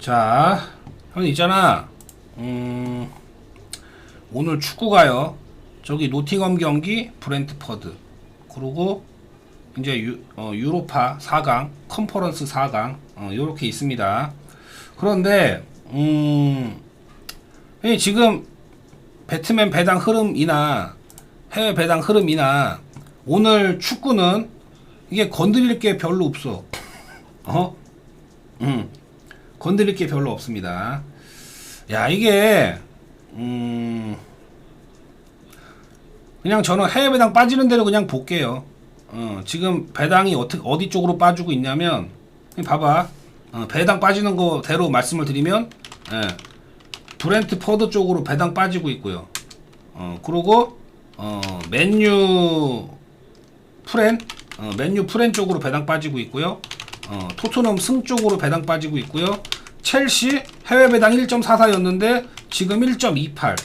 자, 형 있잖아. 음, 오늘 축구가요. 저기 노팅엄 경기 브렌트퍼드. 그리고 이제 유, 어, 유로파 4강, 컨퍼런스 4강 어, 요렇게 있습니다. 그런데 음, 이 지금 배트맨 배당 흐름이나 해외 배당 흐름이나 오늘 축구는 이게 건드릴 게 별로 없어. 어? 음. 건드릴 게 별로 없습니다. 야, 이게, 음, 그냥 저는 해외 배당 빠지는 대로 그냥 볼게요. 어, 지금 배당이 어떻게, 어디 쪽으로 빠지고 있냐면, 봐봐. 어, 배당 빠지는 거대로 말씀을 드리면, 예, 브렌트 퍼드 쪽으로 배당 빠지고 있고요. 어, 그리고, 어, 맨유 프렌, 어, 맨유 프렌 쪽으로 배당 빠지고 있고요. 어, 토트넘 승 쪽으로 배당 빠지고 있고요. 첼시 해외 배당 1.44였는데 지금 1.28.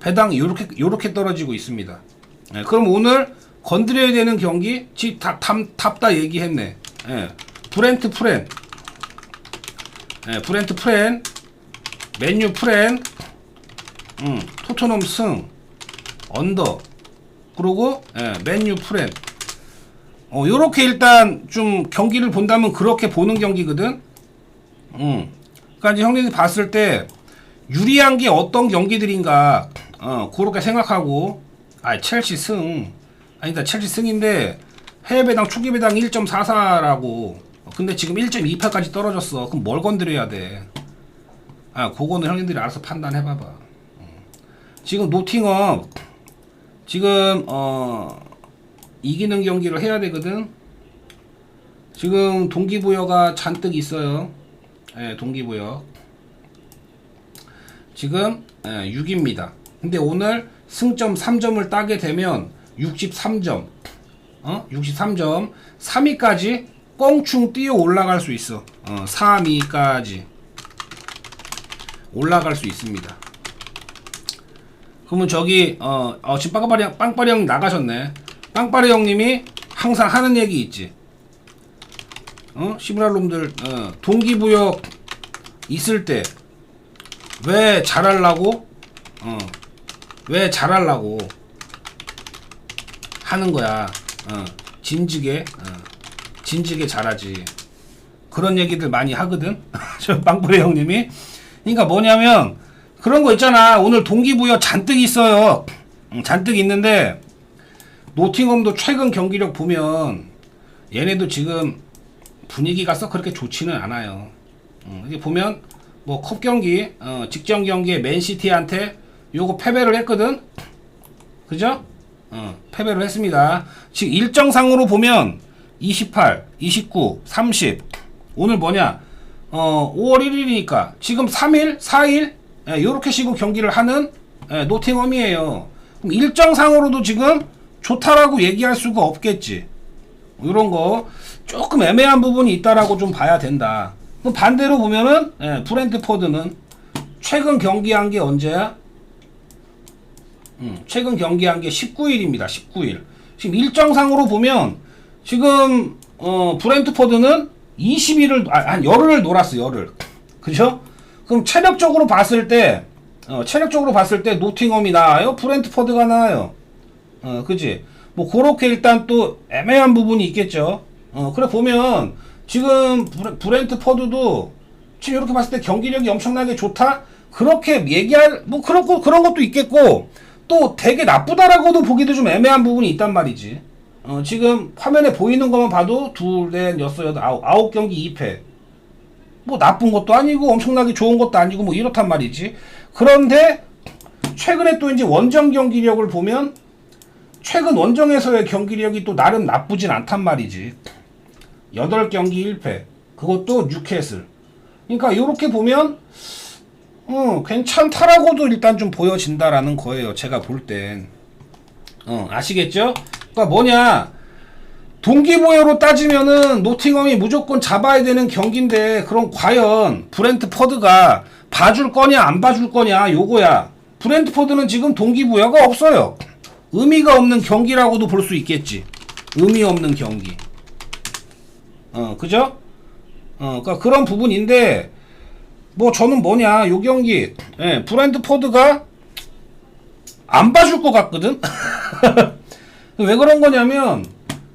배당 요렇게 요렇게 떨어지고 있습니다. 예, 그럼 오늘 건드려야 되는 경기 답답다 얘기했네. 예, 브렌트 프렌. 예, 브렌트 프렌. 맨유 프렌. 음, 토트넘 승. 언더. 그리고 예, 맨유 프렌. 어, 요렇게 일단 좀 경기를 본다면 그렇게 보는 경기거든. 음. 그러니까 이제 형님이 봤을 때 유리한 게 어떤 경기들인가, 어, 그렇게 생각하고, 아, 첼시 승. 아니다, 첼시 승인데 해외 배당 초기 배당 1.44라고. 근데 지금 1.28까지 떨어졌어. 그럼 뭘 건드려야 돼? 아, 그거는 형님들이 알아서 판단해봐봐. 음. 지금 노팅엄 지금 어. 이기는 경기를 해야 되거든. 지금 동기부여가 잔뜩 있어요. 예, 동기부여. 지금 예, 6입니다. 근데 오늘 승점 3점을 따게 되면 63점. 어? 63점. 3위까지 껑충 뛰어 올라갈 수 있어. 어, 3위까지 올라갈 수 있습니다. 그러면 저기 어, 어 지금 빵빠리 빵빠리 형 나가셨네. 빵빠리 형님이 항상 하는 얘기 있지. 어? 시브랄 놈들 어, 동기부여 있을 때 왜 잘하려고 어, 왜 잘하려고 하는 거야. 어, 진지게 어, 진지게 잘하지. 그런 얘기들 많이 하거든. 저 빵빠리 형님이. 그러니까 뭐냐면 그런 거 있잖아. 오늘 동기부여 잔뜩 있어요. 음, 잔뜩 있는데 노팅엄도 최근 경기력 보면 얘네도 지금 분위기가 썩 그렇게 좋지는 않아요. 음, 이게 보면 뭐 컵 경기, 어, 직전 경기에 맨시티한테 요거 패배를 했거든. 그죠? 어, 패배를 했습니다. 지금 일정상으로 보면 28, 29, 30 오늘 뭐냐? 어, 5월 1일이니까 지금 3일, 4일 예, 요렇게 식으로 경기를 하는 예, 노팅엄이에요. 그럼 일정상으로도 지금 좋다라고 얘기할 수가 없겠지. 이런 거 조금 애매한 부분이 있다라고 좀 봐야 된다. 그럼 반대로 보면은 예, 브랜트포드는 최근 경기한 게 언제야? 음, 최근 경기한 게 19일입니다. 19일. 지금 일정상으로 보면 지금 어, 브랜트포드는 20일을 아, 한 열흘을 놀았어. 열흘. 그죠? 그럼 체력적으로 봤을 때 어, 체력적으로 봤을 때 노팅엄이 나아요? 브랜트포드가 나아요? 어, 그지? 뭐, 그렇게 일단 또 애매한 부분이 있겠죠. 어, 그래 보면, 지금 브렌트 퍼드도 지금 이렇게 봤을 때 경기력이 엄청나게 좋다? 그렇게 얘기할, 뭐, 그런 거, 그런 것도 있겠고, 또 되게 나쁘다라고도 보기도 좀 애매한 부분이 있단 말이지. 어, 지금 화면에 보이는 것만 봐도 둘, 넷, 여섯, 여덟, 아홉, 아홉 경기 2패. 뭐 나쁜 것도 아니고 엄청나게 좋은 것도 아니고 뭐 이렇단 말이지. 그런데 최근에 또 이제 원정 경기력을 보면 최근 원정에서의 경기력이 또 나름 나쁘진 않단 말이지. 8경기 1패. 그것도 뉴캐슬. 그러니까 이렇게 보면 어, 괜찮다라고도 일단 좀 보여진다라는 거예요. 제가 볼 땐. 어, 아시겠죠? 그러니까 뭐냐? 동기부여로 따지면은 노팅엄이 무조건 잡아야 되는 경기인데 그럼 과연 브렌트퍼드가 봐줄 거냐 안 봐줄 거냐 요거야. 브렌트퍼드는 지금 동기부여가 없어요. 의미가 없는 경기라고도 볼 수 있겠지. 의미 없는 경기. 어, 그죠? 어, 그러니까 그런 부분인데 뭐 저는 뭐냐 요 경기 예, 브랜드 포드가 안 봐줄 것 같거든. 왜 그런 거냐면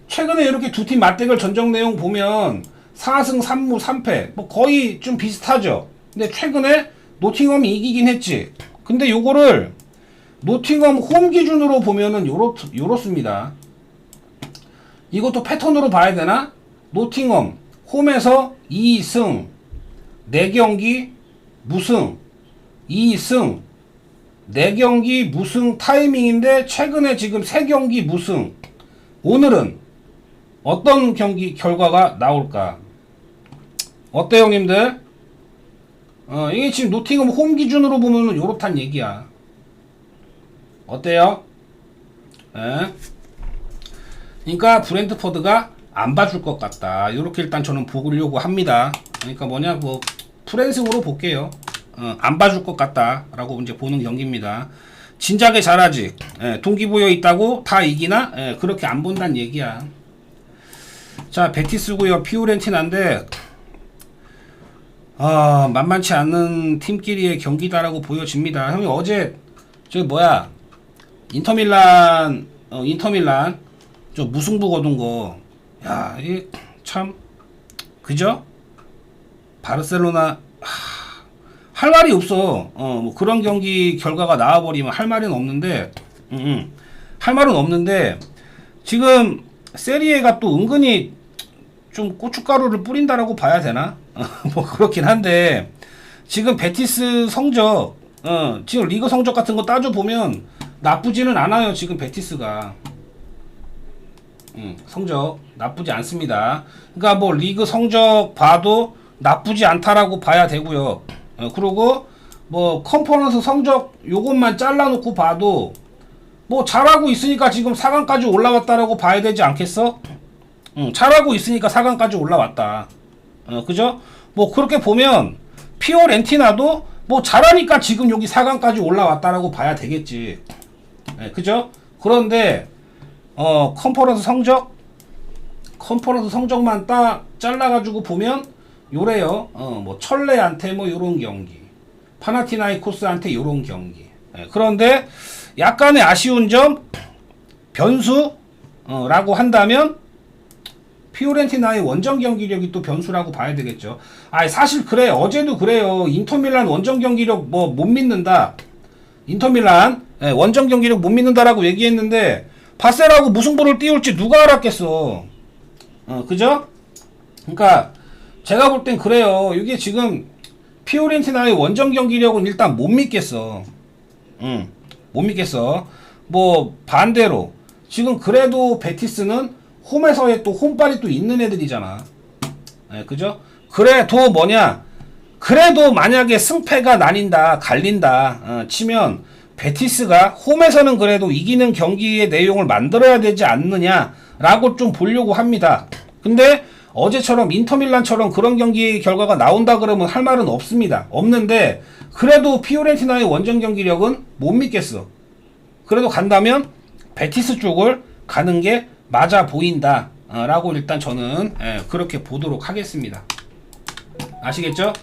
최근에 이렇게 두 팀 맞대결 전적 내용 보면 4승 3무 3패 뭐 거의 좀 비슷하죠. 근데 최근에 노팅엄이 이기긴 했지. 근데 요거를 노팅엄 홈 기준으로 보면은 요렇 요렇습니다. 이것도 패턴으로 봐야 되나? 노팅엄 홈에서 2승 4경기 무승 2승 4경기 무승 타이밍인데 최근에 지금 3경기 무승 오늘은 어떤 경기 결과가 나올까 어때요 형님들 어, 이게 지금 노팅엄 홈 기준으로 보면은 요렇단 얘기야 어때요 예? 그러니까 브랜드포드가 안 봐줄 것 같다. 이렇게 일단 저는 보려고 합니다. 그러니까 뭐냐 뭐 프랜승으로 볼게요. 어, 안 봐줄 것 같다라고 이제 보는 경기입니다. 진작에 잘하지. 예, 동기부여 있다고 다 이기나? 예, 그렇게 안 본다는 얘기야. 자 베티스고요. 피오렌티나인데 아 만만치 않은 팀끼리의 경기다라고 보여집니다. 형이 어제 저 뭐야 인터밀란 어, 인터밀란 저 무승부 거둔 거, 야, 이 참, 그죠? 바르셀로나, 하, 할 말이 없어. 어, 뭐 그런 경기 결과가 나와 버리면 할 말은 없는데, 음, 음. 할 말은 없는데, 지금 세리에가 또 은근히 좀 고춧가루를 뿌린다라고 봐야 되나? 뭐 그렇긴 한데, 지금 베티스 성적, 어, 지금 리그 성적 같은 거 따져 보면 나쁘지는 않아요, 지금 베티스가. 음, 성적 나쁘지 않습니다. 그러니까 뭐 리그 성적 봐도 나쁘지 않다라고 봐야 되고요. 어, 그리고 뭐 컨퍼런스 성적 요것만 잘라놓고 봐도 뭐 잘하고 있으니까 지금 4강까지 올라왔다라고 봐야 되지 않겠어? 응, 잘하고 있으니까 4강까지 올라왔다. 어, 그죠? 뭐 그렇게 보면 피오렌티나도 뭐 잘하니까 지금 여기 4강까지 올라왔다라고 봐야 되겠지. 네, 그죠? 그런데 어 컨퍼런스 성적 컨퍼런스 성적만 딱 잘라가지고 보면 요래요. 어 뭐 철레한테 뭐 요런 경기, 파나티나이코스한테 요런 경기. 예, 그런데 약간의 아쉬운 점 변수라고 한다면 피오렌티나의 원정 경기력이 또 변수라고 봐야 되겠죠. 아 사실 그래 어제도 그래요. 인터밀란 원정 경기력 뭐 못 믿는다. 인터밀란 예, 원정 경기력 못 믿는다라고 얘기했는데 바셀하고 무승부를 띄울지 누가 알았겠어. 어, 그죠? 그러니까 제가 볼 땐 그래요. 이게 지금 피오렌티나의 원정 경기력은 일단 못 믿겠어. 응, 못 믿겠어. 뭐 반대로 지금 그래도 베티스는 홈에서의 또 홈발이 또 있는 애들이잖아. 예, 그죠? 그래도 뭐냐? 그래도 만약에 승패가 나뉜다, 갈린다, 어, 치면 베티스가 홈에서는 그래도 이기는 경기의 내용을 만들어야 되지 않느냐라고 좀 보려고 합니다. 근데 어제처럼 인터밀란처럼 그런 경기 결과가 나온다 그러면 할 말은 없습니다. 없는데 그래도 피오렌티나의 원정 경기력은 못 믿겠어. 그래도 간다면 베티스 쪽을 가는 게 맞아 보인다. 어, 라고 일단 저는 예, 그렇게 보도록 하겠습니다. 아시겠죠?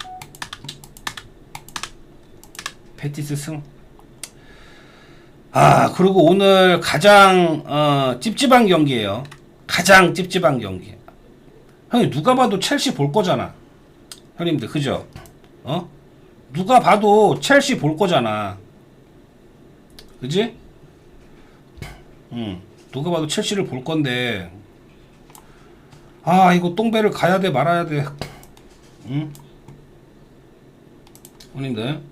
베티스 승. 아 그리고 오늘 가장 어, 찝찝한 경기예요. 가장 찝찝한 경기. 형님 누가 봐도 첼시 볼 거잖아. 형님들 그죠? 어? 누가 봐도 첼시 볼 거잖아. 그지? 응. 누가 봐도 첼시를 볼 건데. 아 이거 똥배를 가야 돼 말아야 돼. 응? 형님들.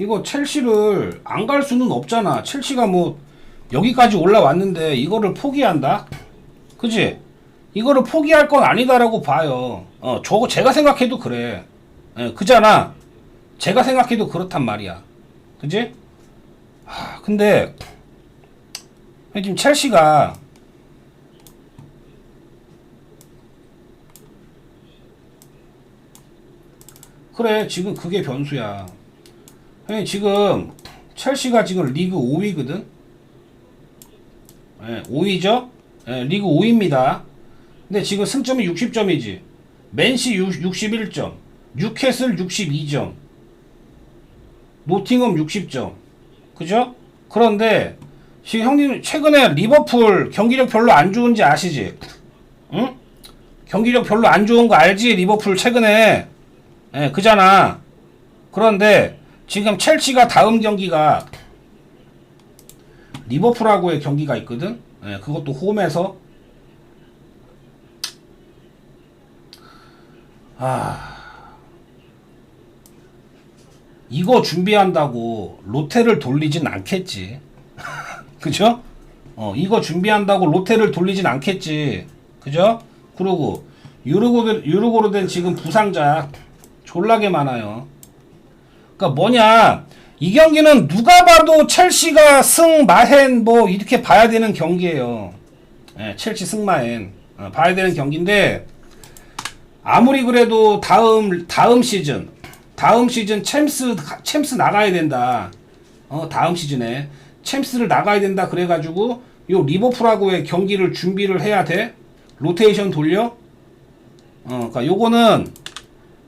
이거 첼시를 안 갈 수는 없잖아. 첼시가 뭐 여기까지 올라왔는데 이거를 포기한다? 그지? 이거를 포기할 건 아니다라고 봐요. 어, 저거 제가 생각해도 그래. 예, 그잖아. 제가 생각해도 그렇단 말이야. 그지? 아, 근데 지금 첼시가 그래 지금 그게 변수야. 형님 지금 첼시가 지금 리그 5위거든. 예, 5위죠? 예, 리그 5위입니다. 근데 지금 승점이 60점이지. 맨시 61점, 뉴캐슬 62점, 노팅엄 60점. 그죠? 그런데 지금 형님 최근에 리버풀 경기력 별로 안 좋은지 아시지? 응? 경기력 별로 안 좋은 거 알지? 리버풀 최근에 예, 그잖아. 그런데 지금 첼시가 다음 경기가 리버풀하고의 경기가 있거든. 예, 그것도 홈에서 아 이거 준비한다고 로테를 돌리진 않겠지. 그죠? 어, 이거 준비한다고 로테를 돌리진 않겠지. 그죠? 그러고 유르고 유르고로 된 지금 부상자 졸라게 많아요. 그러니까 뭐냐? 이 경기는 누가 봐도 첼시가 승 마헨 뭐 이렇게 봐야 되는 경기예요. 예, 첼시 승 마헨 어, 봐야 되는 경기인데 아무리 그래도 다음 다음 시즌 다음 시즌 챔스 챔스 나가야 된다. 어 다음 시즌에 챔스를 나가야 된다 그래가지고 요 리버풀하고의 경기를 준비를 해야 돼. 로테이션 돌려. 어, 그니까 요거는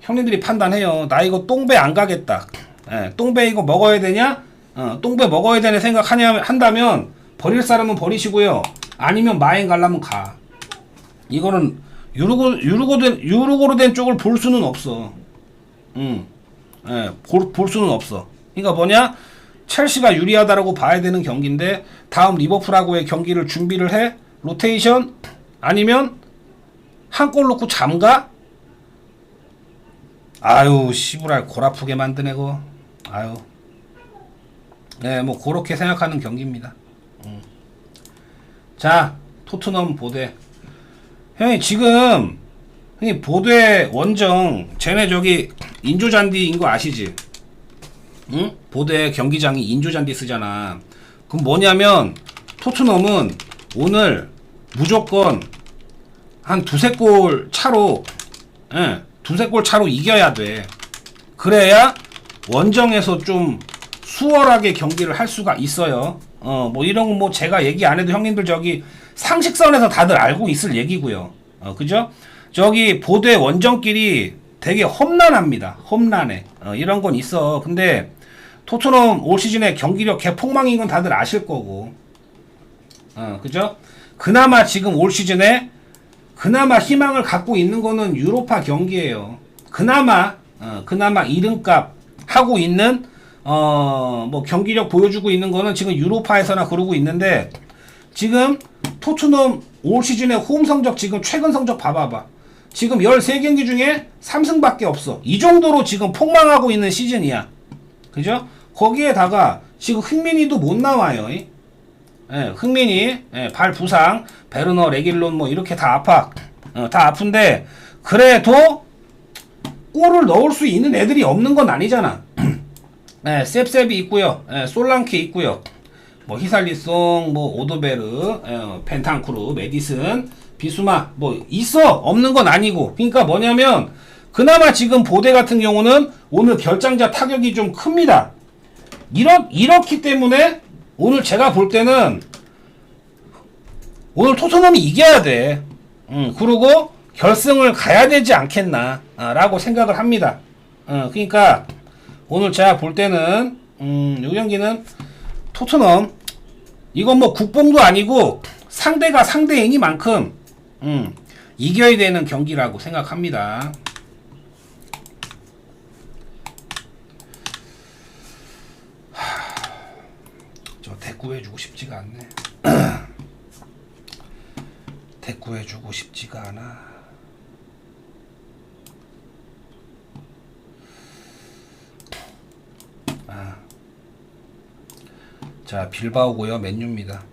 형님들이 판단해요. 나 이거 똥배 안 가겠다. 예, 똥배 이거 먹어야 되냐? 어, 똥배 먹어야 되는 생각하냐 한다면 버릴 사람은 버리시고요. 아니면 마행 가려면 가. 이거는 유르고 유르고 된 유르고로 된 쪽을 볼 수는 없어. 음, 예, 볼, 볼 수는 없어. 그러니까 뭐냐? 첼시가 유리하다라고 봐야 되는 경기인데 다음 리버풀하고의 경기를 준비를 해 로테이션 아니면 한 골 넣고 잠가? 아유 시부랄 골 아프게 만드네 거. 아유. 네, 뭐 그렇게 생각하는 경기입니다. 음. 자, 토트넘 보대. 형이 지금 형이 보대 원정 쟤네 저기 인조잔디인 거 아시지? 응? 보대 경기장이 인조잔디 쓰잖아. 그럼 뭐냐면 토트넘은 오늘 무조건 한 두세 골 차로 예, 두세 골 차로 이겨야 돼. 그래야 원정에서 좀 수월하게 경기를 할 수가 있어요. 어, 뭐 이런 거뭐 제가 얘기 안 해도 형님들 저기 상식선에서 다들 알고 있을 얘기고요. 어, 그죠? 저기 보대 원정끼리 되게 험난합니다. 험난해. 어, 이런 건 있어. 근데 토트넘 올 시즌에 경기력 개폭망인 건 다들 아실 거고. 어, 그죠? 그나마 지금 올 시즌에 그나마 희망을 갖고 있는 거는 유로파 경기예요. 그나마 어, 그나마 이름값 하고 있는 어, 뭐 경기력 보여주고 있는 거는 지금 유로파에서나 그러고 있는데 지금 토트넘 올 시즌의 홈 성적 지금 최근 성적 봐봐봐. 지금 13경기 중에 3승밖에 없어. 이 정도로 지금 폭망하고 있는 시즌이야. 그죠? 거기에다가 지금 흥민이도 못 나와요. 예, 흥민이 예, 발 부상, 베르너, 레길론 뭐 이렇게 다 아파. 어, 다 아픈데 그래도 골을 넣을 수 있는 애들이 없는 건 아니잖아. 예, 셉셉이 있고요. 예, 솔랑케 있고요. 뭐 히살리송, 뭐 오도베르, 예, 펜탄쿠르, 메디슨, 비수마 뭐 있어 없는 건 아니고. 그러니까 뭐냐면 그나마 지금 보대 같은 경우는 오늘 결장자 타격이 좀 큽니다. 이렇 이렇기 때문에 오늘 제가 볼 때는 오늘 토트넘이 이겨야 돼. 음, 그리고 결승을 가야 되지 않겠나 아, 라고 생각을 합니다. 어, 그러니까 오늘 제가 볼 때는 음, 이 경기는 토트넘 이건 뭐 국뽕도 아니고 상대가 상대이니만큼 음, 이겨야 되는 경기라고 생각합니다. 저 대꾸해주고 싶지가 않네. 대꾸해주고 싶지가 않아. 아. 자, 빌바오고요. 맨유입니다.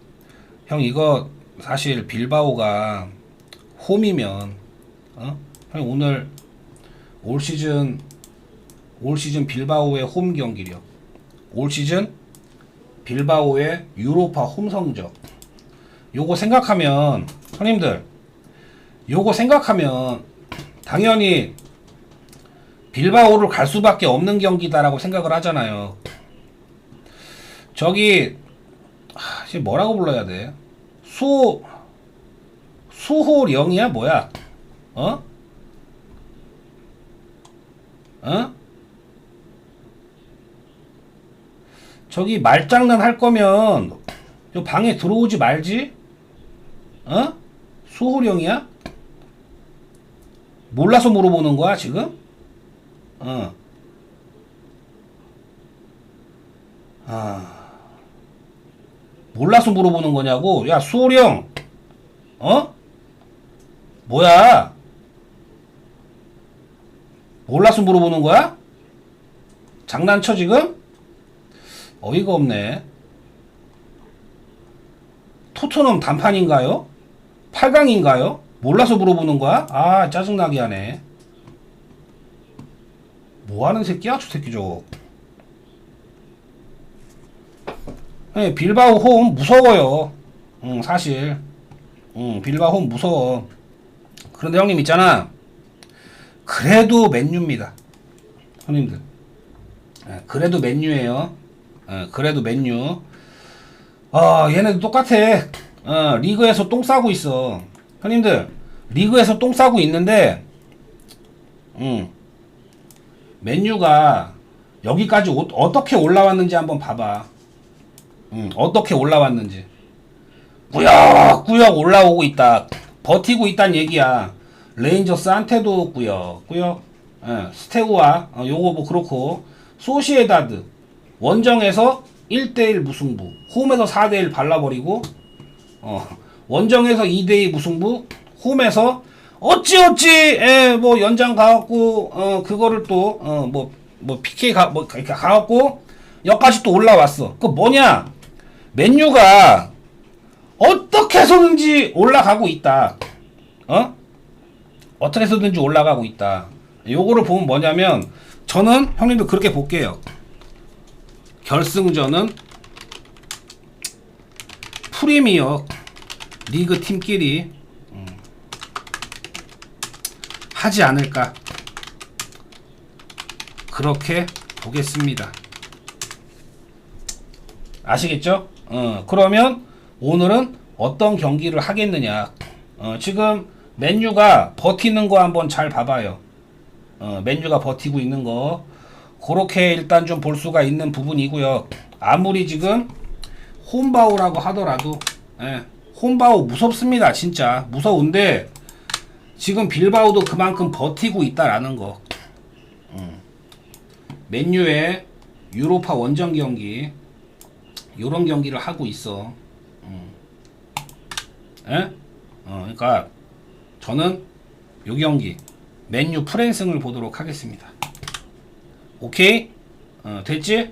형 이거 사실 빌바오가 홈이면 어? 형 오늘 올 시즌 올 시즌 빌바오의 홈 경기력 올 시즌 빌바오의 유로파 홈 성적 요거 생각하면 형님들 요거 생각하면 당연히 빌바오를 갈 수밖에 없는 경기다라고 생각을 하잖아요. 저기 하, 지금 뭐라고 불러야 돼? 수 수호령이야 뭐야? 어? 어? 저기 말장난 할 거면 저 방에 들어오지 말지? 어? 수호령이야? 몰라서 물어보는 거야 지금? 어. 아. 몰라서 물어보는 거냐고? 야 수호령, 어? 뭐야? 몰라서 물어보는 거야? 장난쳐 지금? 어이가 없네. 토트넘 단판인가요? 8강인가요? 몰라서 물어보는 거야? 아 짜증나게 하네. 뭐하는 새끼야 저 새끼 저거. 네, 빌바오 홈 무서워요. 응, 사실. 응, 빌바오 홈 무서워. 그런데 형님 있잖아. 그래도 맨유입니다. 형님들. 예, 그래도 맨유예요. 예, 그래도 맨유. 어, 얘네도 똑같아. 어, 리그에서 똥 싸고 있어. 형님들, 리그에서 똥 싸고 있는데, 음, 맨유가 여기까지 오- 어떻게 올라왔는지 한번 봐봐. 음, 어떻게 올라왔는지. 꾸역꾸역 올라오고 있다. 버티고 있단 얘기야. 레인저스한테도 꾸역꾸역. 예, 스테우와 어, 요거 뭐 그렇고 소시에다드 원정에서 1대1 무승부 홈에서 4대1 발라버리고 어, 원정에서 2대2 무승부 홈에서 어찌어찌 예, 뭐 연장 가갖고 어, 그거를 또뭐뭐 뭐 PK 가 뭐 이렇게 가갖고 여기까지 또 올라왔어. 그 뭐냐? 맨유가 어떻게 해서든지 올라가고 있다. 어? 어떻게 해서든지 올라가고 있다. 요거를 보면 뭐냐면 저는 형님도 그렇게 볼게요 결승전은 프리미어 리그 팀끼리 음, 하지 않을까 그렇게 보겠습니다. 아시겠죠? 어, 그러면 오늘은 어떤 경기를 하겠느냐? 어, 지금 맨유가 버티는 거 한번 잘 봐봐요. 어, 맨유가 버티고 있는 거 그렇게 일단 좀 볼 수가 있는 부분이고요. 아무리 지금 홈바오라고 하더라도 예, 홈바오 무섭습니다. 진짜 무서운데 지금 빌바오도 그만큼 버티고 있다라는 거. 음. 맨유의 유로파 원정 경기 요런 경기를 하고 있어. 음. 예? 어, 그러니까 저는 요 경기 맨유 프랜승을 보도록 하겠습니다. 오케이? 어, 됐지?